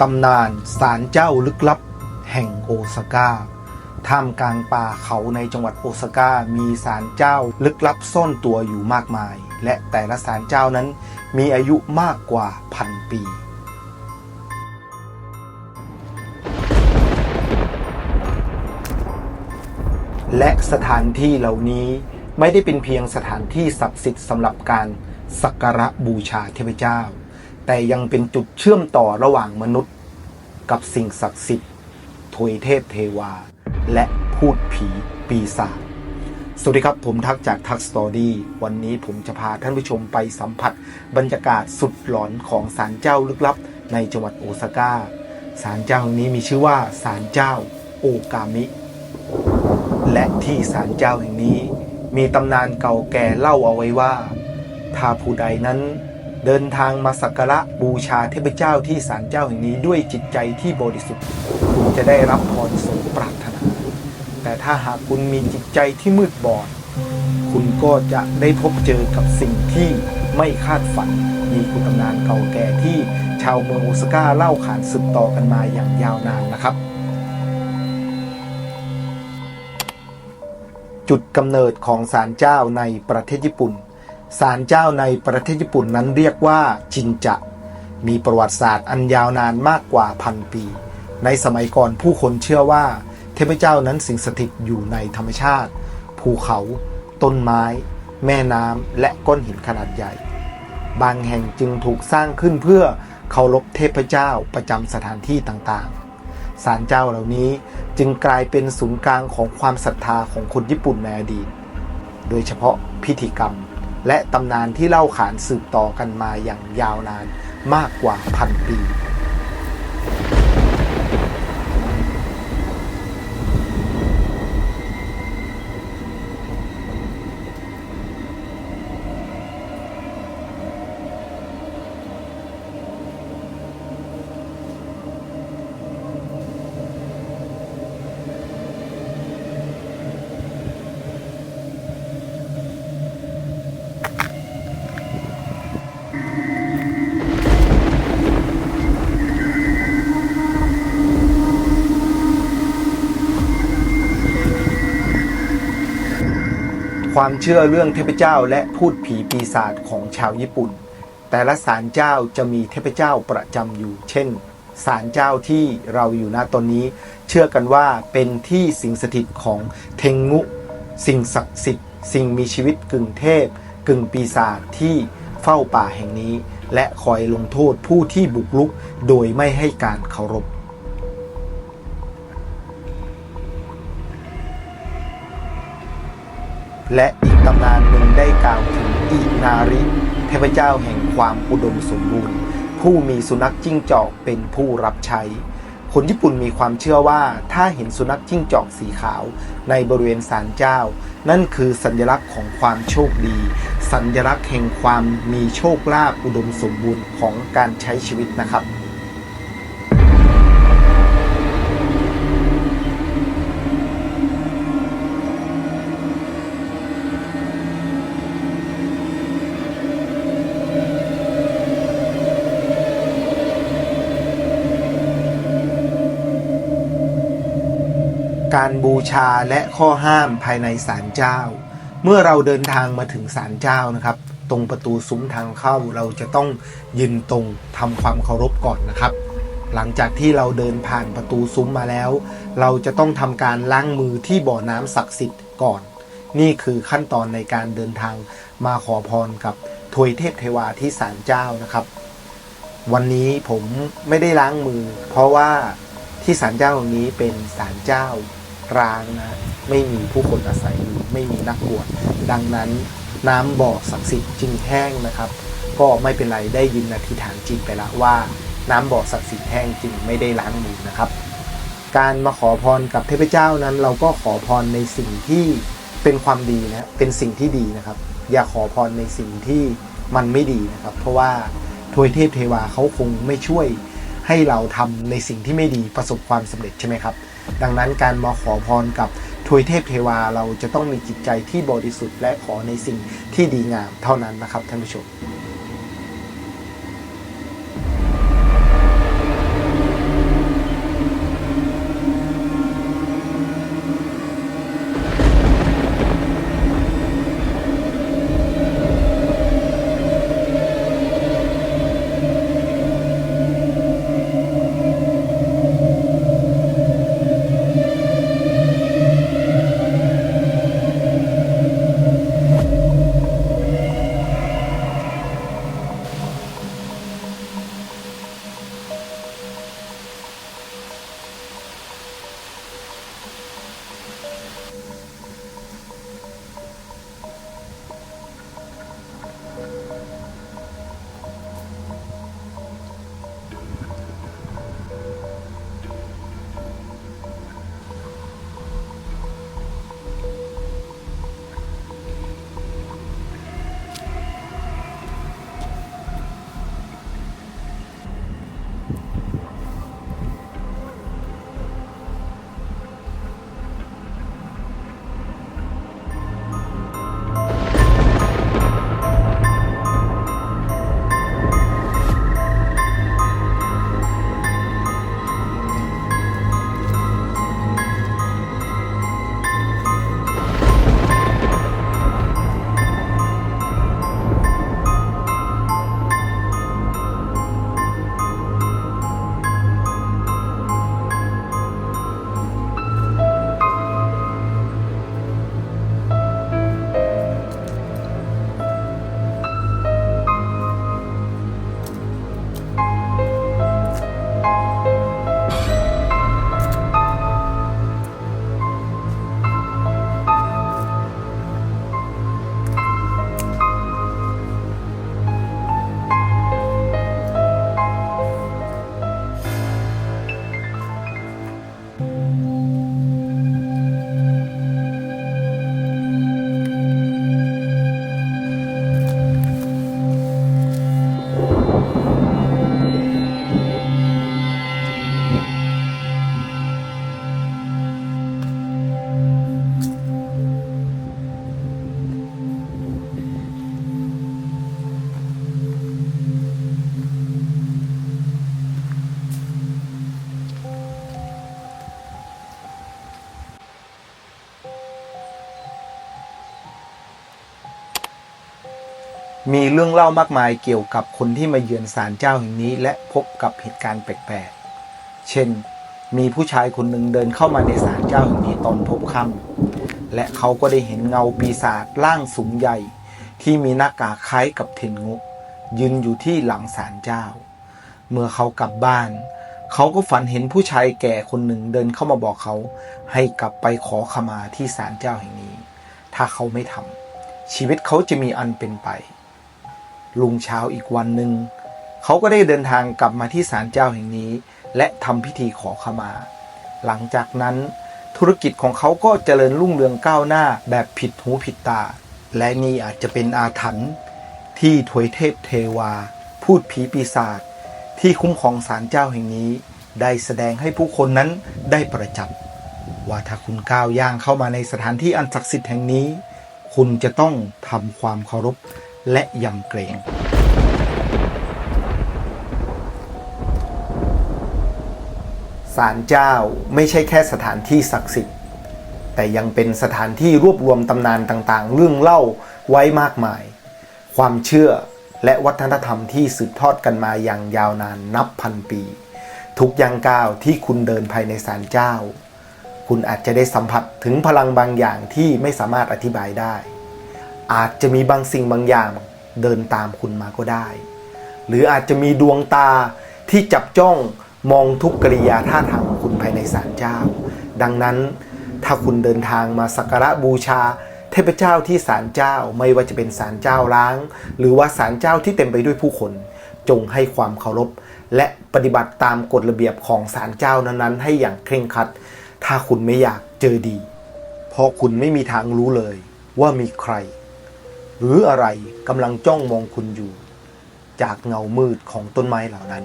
ตำนานศาลเจ้าลึกลับแห่งโอซาก้า ท่ามกลางป่าเขาในจังหวัดโอซาก้ามีศาลเจ้าลึกลับซ่อนตัวอยู่มากมาย และแต่ละศาลเจ้านั้นมีอายุมากกว่าพันปี และสถานที่เหล่านี้ไม่ได้เป็นเพียงสถานที่ศักดิ์สิทธิ์สำหรับการสักการะบูชาเทพเจ้า แต่ยังเป็นจุดเชื่อมต่อระหว่างมนุษย์ กับสิ่งศักดิ์สิทธิ์ทวยเทพเทวา และพูดผีปีศาจสวัสดีครับผมทักจากทักสตอรี่วันนี้ผมจะพาท่านผู้ชมไปสัมผัส บรรยากาศสุดหลอนของศาลเจ้าลึกลับ ในจังหวัดโอซาก้าศาลเจ้าแห่งนี้มีชื่อว่าศาลเจ้าโอกามิ และที่ศาลเจ้าแห่งนี้ มีตำนานเก่าแก่เล่าเอาไว้ว่า ถ้าผู้ใดนั้น เดินทางมาสักการะบูชาเทพเจ้าที่ศาลเจ้าแห่งนี้ด้วยจิตใจที่บริสุทธิ์ คุณจะได้รับพรสมปรารถนา แต่ถ้าหากคุณมีจิตใจที่มืดบอด คุณก็จะได้พบเจอกับสิ่งที่ไม่คาดฝัน มีคุณตำนานเก่าแก่ที่ชาวเมืองโอซาก้าเล่าขานสืบต่อกันมาอย่างยาวนานนะครับ จุดกำเนิดของศาลเจ้าในประเทศญี่ปุ่น ศาลเจ้าในประเทศญี่ปุ่นนั้นเรียกว่าจินจะ มีประวัติศาสตร์อันยาวนานมากกว่าพันปี ในสมัยก่อนผู้คนเชื่อว่า เทพเจ้านั้นสิงสถิตอยู่ในธรรมชาติ ภูเขา ต้นไม้ แม่น้ำและก้อนหินขนาดใหญ่ บางแห่งจึงถูกสร้างขึ้นเพื่อเคารพเทพเจ้าประจำสถานที่ต่างๆศาลเจ้าเหล่านี้จึงกลายเป็นศูนย์กลางของความศรัทธาของคนญี่ปุ่นในอดีต โดยเฉพาะพิธีกรรม และตำนานที่เล่าขานสืบต่อกันมาอย่างยาวนานมากกว่าพันปี ความเชื่อเรื่องเทพเจ้าและพูดผีปีศาจของชาวญี่ปุ่น แต่ละศาลเจ้าจะมีเทพเจ้าประจำอยู่ เช่นศาลเจ้าที่เราอยู่ณตอนนี้ เชื่อกันว่าเป็นที่สิงสถิตของเทงงุ สิ่งศักดิ์สิทธิ์สิ่งมีชีวิตกึ่งเทพ กึ่งปีศาจที่เฝ้าป่าแห่งนี้ และคอยลงโทษผู้ที่บุกรุกโดยไม่ให้การเคารพ และอีกตำนานหนึ่งได้กล่าวถึงอินาริเทพเจ้าแห่งความอุดมสมบูรณ์ ผู้มีสุนัขจิ้งจอกเป็นผู้รับใช้ คนญี่ปุ่นมีความเชื่อว่าถ้าเห็นสุนัขจิ้งจอกสีขาว ในบริเวณศาลเจ้า นั่นคือสัญลักษณ์ของความโชคดี สัญลักษณ์แห่งความมีโชคลาภอุดมสมบูรณ์ของการใช้ชีวิตนะครับ การบูชาและข้อห้ามภายในศาลเจ้า เมื่อเราเดินทางมาถึงศาลเจ้านะครับ ตรงประตูซุ้มทางเข้าเราจะต้องยืนตรงทำความเคารพก่อนนะครับ หลังจากที่เราเดินผ่านประตูซุ้มมาแล้ว เราจะต้องทำการล้างมือที่บ่อน้ำศักดิ์สิทธิ์ก่อน นี่คือขั้นตอนในการเดินทางมาขอพรกับทวยเทพเทวาที่ศาลเจ้านะครับ วันนี้ผมไม่ได้ล้างมือ เพราะว่าที่ศาลเจ้าตรงนี้เป็นศาลเจ้า ร้างนะไม่มีผู้คนอาศัยอยู่ไม่มีนักบวชดังนั้นน้ำบ่อศักดิ์สิทธิ์จึงแห้งนะครับ ก็ไม่เป็นไรได้ยินอธิษฐานจิตไปล้วว่า น้ำบ่อศักดิ์สิทธิ์แห้งจึงไม่ได้ล้างมือนะครับ การมาขอพรกับเทพเจ้านั้น เราก็ขอพรในสิ่งที่เป็นความดีนะเป็นสิ่งที่ดีนะครับ อย่าขอพรในสิ่งที่มันไม่ดีนะครับ เพราะว่าทวยเทพเทวาเขาคงไม่ช่วยให้เราทำในสิ่งที่ไม่ดีประสบความสำเร็จใช่ไหมครับ ดังนั้นการมาขอพรกับทวยเทพเทวาเราจะต้องมีจิตใจที่บริสุทธิ์และขอในสิ่งที่ดีงามเท่านั้นนะครับท่านผู้ชม มีเรื่องเล่ามากมายเกี่ยวกับคนที่มาเยือนศาลเจ้าแห่งนี้ และพบกับเหตุการณ์แปลกๆ เช่น มีผู้ชายคนหนึ่งเดินเข้ามาในศาลเจ้าแห่งนี้ตอนพบค่ำและเขาก็ได้เห็นเงาปีศาจร่างสูงใหญ่ ที่มีหน้ากากคล้ายกับเทนงกยืนอยู่ที่หลังศาลเจ้า เมื่อเขากลับบ้าน เขาก็ฝันเห็นผู้ชายแก่คนหนึ่งเดินเข้ามาบอกเขา ให้กลับไปขอขมาที่ศาลเจ้าแห่งนี้ ถ้าเขาไม่ทำชีวิตเขาจะมีอันเป็นไป ลุงเช้าอีกวันหนึ่งเขาก็ได้เดินทางกลับมาที่ศาลเจ้าแห่งนี้ และทำพิธีขอขมา หลังจากนั้น ธุรกิจของเขาก็เจริญรุ่งเรืองก้าวหน้าแบบผิดหูผิดตา และนี่อาจจะเป็นอาถรรพ์ที่ถวยเทพเทวา พูดผีปีศาจที่คุ้มครองศาลเจ้าแห่งนี้ ได้แสดงให้ผู้คนนั้นได้ประจับว่าถ้าคุณก้าวย่างเข้ามาในสถานที่อันศักดิ์สิทธิ์แห่งนี้ คุณจะต้องทำความเคารพ และยำเกรง ศาลเจ้าไม่ใช่แค่สถานที่ศักดิ์สิทธิ์ แต่ยังเป็นสถานที่รวบรวมตำนานต่างๆ เรื่องเล่าไว้มากมาย ความเชื่อและวัฒนธรรมที่สืบทอดกันมาอย่างยาวนานนับพันปี ทุกย่างก้าวที่คุณเดินภายในศาลเจ้า คุณอาจจะได้สัมผัสถึงพลังบางอย่างที่ไม่สามารถอธิบายได้ อาจจะมีบางสิ่งบางอย่างเดินตามคุณมาก็ได้ หรืออาจจะมีดวงตาที่จับจ้องมองทุกกริยาท่าทางของคุณภายในศาลเจ้า ดังนั้นถ้าคุณเดินทางมาสักการะบูชา เทพเจ้าที่ศาลเจ้าไม่ว่าจะเป็นศาลเจ้าล้าง หรือว่าศาลเจ้าที่เต็มไปด้วยผู้คน จงให้ความเคารพ และปฏิบัติตามกฎระเบียบของศาลเจ้านั้นๆ ให้อย่างเคร่งครัด ถ้าคุณไม่อยากเจอดี เพราะคุณไม่มีทางรู้เลยว่ามีใคร หรืออะไรกำลังจ้องมองคุณอยู่ จากเงามืดของต้นไม้เหล่านั้น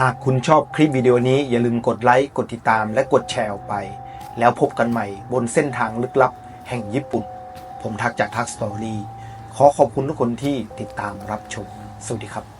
หากคุณชอบคลิปวิดีโอนี้อย่าลืมกดไลค์ กดติดตามและกดแชร์ออกไป แล้วพบกันใหม่บนเส้นทางลึกลับแห่งญี่ปุ่น ผมทักจากทักสตอรี่ขอขอบคุณทุกคนที่ติดตามรับชม สวัสดีครับ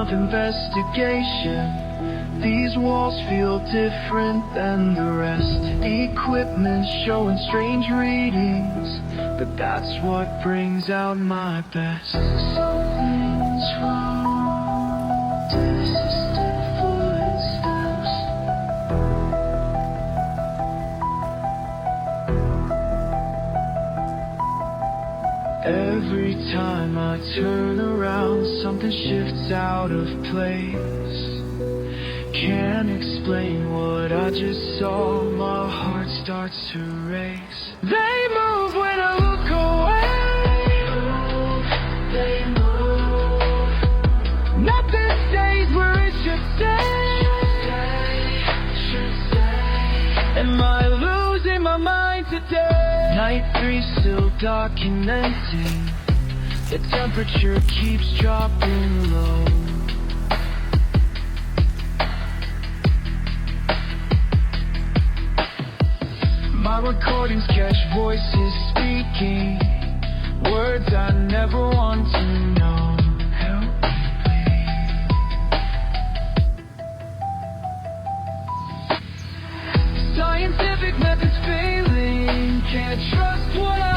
of investigation. These walls feel different than the rest. Equipment showing strange readings, but that's what brings out my best. Something's wrong. Distant footsteps. I turn around, something shifts out of place. Can't explain what I just saw, my heart starts to race. They move when I look away. They move. Nothing stays where it should stay. Am I losing my mind today? Night three still documenting. The temperature keeps dropping low. My recordings catch voices speaking. Words I never want to know. Help me. Scientific methods failing. Can't trust what I